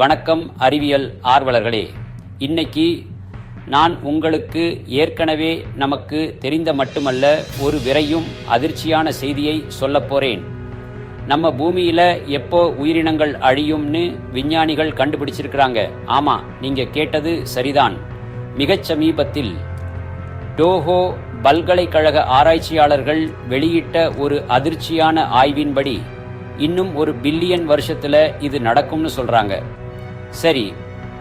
வணக்கம் அறிவியல் ஆர்வலர்களே. இன்னைக்கு நான் உங்களுக்கு ஏற்கனவே நமக்கு தெரிந்த மட்டுமல்ல ஒரு விரையும் அதிர்ச்சியான செய்தியை சொல்லப் போகிறேன் நம்ம பூமியில் எப்போ உயிரினங்கள் அழியும்னு விஞ்ஞானிகள் கண்டுபிடிச்சிருக்கிறாங்க. ஆமாம் நீங்கள் கேட்டது சரிதான். மிகச் சமீபத்தில் டோஹோ பல்கலைக்கழக ஆராய்ச்சியாளர்கள் வெளியிட்ட ஒரு அதிர்ச்சியான ஆய்வின்படி இன்னும் ஒரு பில்லியன் வருஷத்தில் இது நடக்கும்னு சொல்கிறாங்க சரி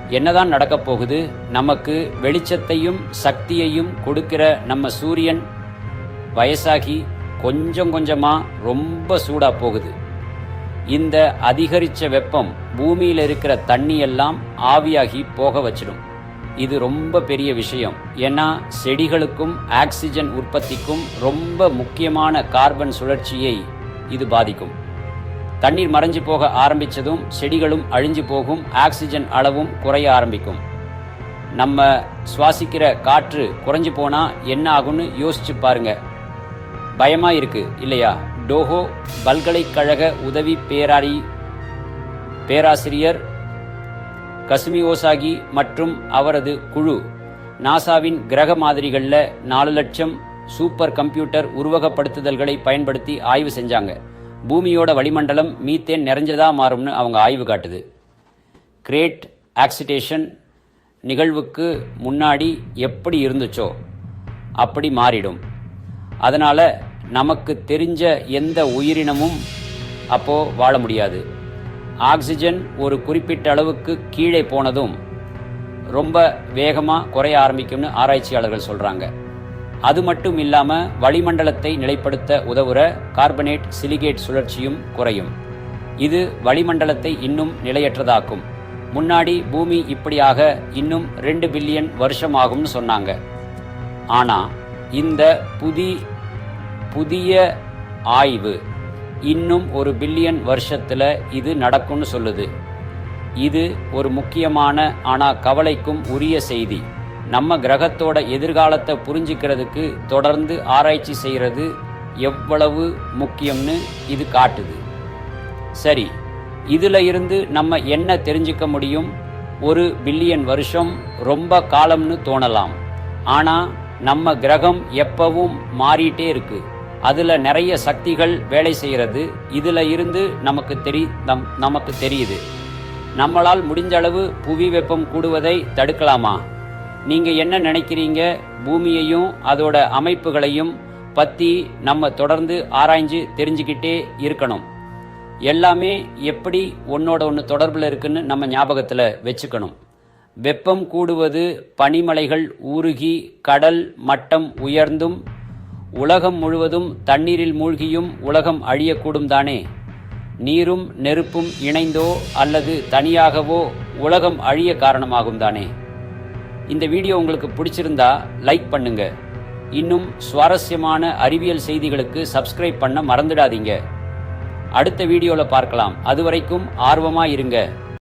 என்னதான் நடக்கப் போகுது? நமக்கு வெளிச்சத்தையும் சக்தியையும் கொடுக்கிற நம்ம சூரியன் வயசாகி கொஞ்சம் கொஞ்சமாக ரொம்ப சூடாக போகுது. இந்த அதிகரித்த வெப்பம் பூமியில் இருக்கிற தண்ணி எல்லாம் ஆவியாகி போக வச்சிடும். இது ரொம்ப பெரிய விஷயம். ஏன்னா செடிகளுக்கும் ஆக்சிஜன் உற்பத்திக்கும் ரொம்ப முக்கியமான கார்பன் சுழற்சியை இது பாதிக்கும். தண்ணீர் மறைஞ்சு போக ஆரம்பிச்சதும் செடிகளும் அழிஞ்சு போகும் ஆக்சிஜன் அளவும் குறைய ஆரம்பிக்கும். நம்ம சுவாசிக்கிற காற்று குறைஞ்சு போனால் என்ன ஆகும்னு யோசிச்சு பாருங்க. பயமாக இருக்கு இல்லையா? டோஹோ பல்கலைக்கழக உதவி பேராரி பேராசிரியர் கசுமி ஓசாகி மற்றும் அவரது குழு நாசாவின் கிரக மாதிரிகளில் நாலு லட்சம் சூப்பர் கம்ப்யூட்டர் உருவகப்படுத்துதல்களை பயன்படுத்தி ஆய்வு செஞ்சாங்க. பூமியோட வளிமண்டலம் மீத்தேன் நிறைஞ்சதா மாறும்னு அவங்க ஆய்வு காட்டுது. கிரேட் ஆக்சிடேஷன் நிகழ்வுக்கு முன்னாடி எப்படி இருந்துச்சோ அப்படி மாறிடும். அதனால் நமக்கு தெரிஞ்ச எந்த உயிரினமும் அப்போது வாழ முடியாது. ஆக்சிஜன் ஒரு குறிப்பிட்ட அளவுக்கு கீழே போனதும் ரொம்ப வேகமாக குறைய ஆரம்பிக்கும்னு ஆராய்ச்சியாளர்கள் சொல்கிறாங்க அது மட்டும் இல்லாமல் வளிமண்டலத்தை நிலைப்படுத்த உதவுற கார்பனேட் சிலிகேட் சுழற்சியும் குறையும். இது வளிமண்டலத்தை இன்னும் நிலையற்றதாக்கும். முன்னாடி பூமி இப்படியாக இன்னும் ரெண்டு பில்லியன் வருஷம் ஆகும்னு சொன்னாங்க. ஆனால் இந்த புதி புதிய ஆய்வு இன்னும் ஒரு பில்லியன் வருஷத்தில் இது நடக்கும்னு சொல்லுது. இது ஒரு முக்கியமான ஆனால் கவலைக்கும் உரிய செய்தி. நம்ம கிரகத்தோட எதிர்காலத்தை புரிஞ்சுக்கிறதுக்கு தொடர்ந்து ஆராய்ச்சி செய்கிறது எவ்வளவு முக்கியம்னு இது காட்டுது. சரி இதில் இருந்து நம்ம என்ன தெரிஞ்சுக்க முடியும்? ஒரு பில்லியன் வருஷம் ரொம்ப காலம்னு தோணலாம். ஆனால் நம்ம கிரகம் எப்பவும் மாறிட்டே இருக்கு. அதில் நிறைய சக்திகள் வேலை செய்கிறது இதில் இருந்து நமக்கு தெரி நம் நமக்கு தெரியுது. நம்மளால் முடிஞ்ச அளவு புவி வெப்பம் கூடுவதை தடுக்கலாமா? நீங்கள் என்ன நினைக்கிறீங்க? பூமியையும் அதோட அமைப்புகளையும் பற்றி நம்ம தொடர்ந்து ஆராய்ஞ்சு தெரிஞ்சுக்கிட்டே இருக்கணும். எல்லாமே எப்படி ஒன்னோட ஒன்று தொடர்பில் இருக்குன்னு நம்ம ஞாபகத்தில் வச்சுக்கணும். வெப்பம் கூடுவது பனிமலைகள் உருகி கடல் மட்டம் உயர்ந்தும் உலகம் முழுவதும் தண்ணீரில் மூழ்கியும் உலகம் அழியக்கூடும் தானே? நீரும் நெருப்பும் இணைந்தோ அல்லது தனியாகவோ உலகம் அழிய காரணமாகும் தானே? இந்த வீடியோ உங்களுக்கு பிடிச்சிருந்தா லைக் பண்ணுங்க. இன்னும் சுவாரஸ்யமான அறிவியல் செய்திகளுக்கு சப்ஸ்கிரைப் பண்ண மறந்துடாதீங்க. அடுத்த வீடியோவில் பார்க்கலாம். அதுவரைக்கும் ஆர்வமாக இருங்க.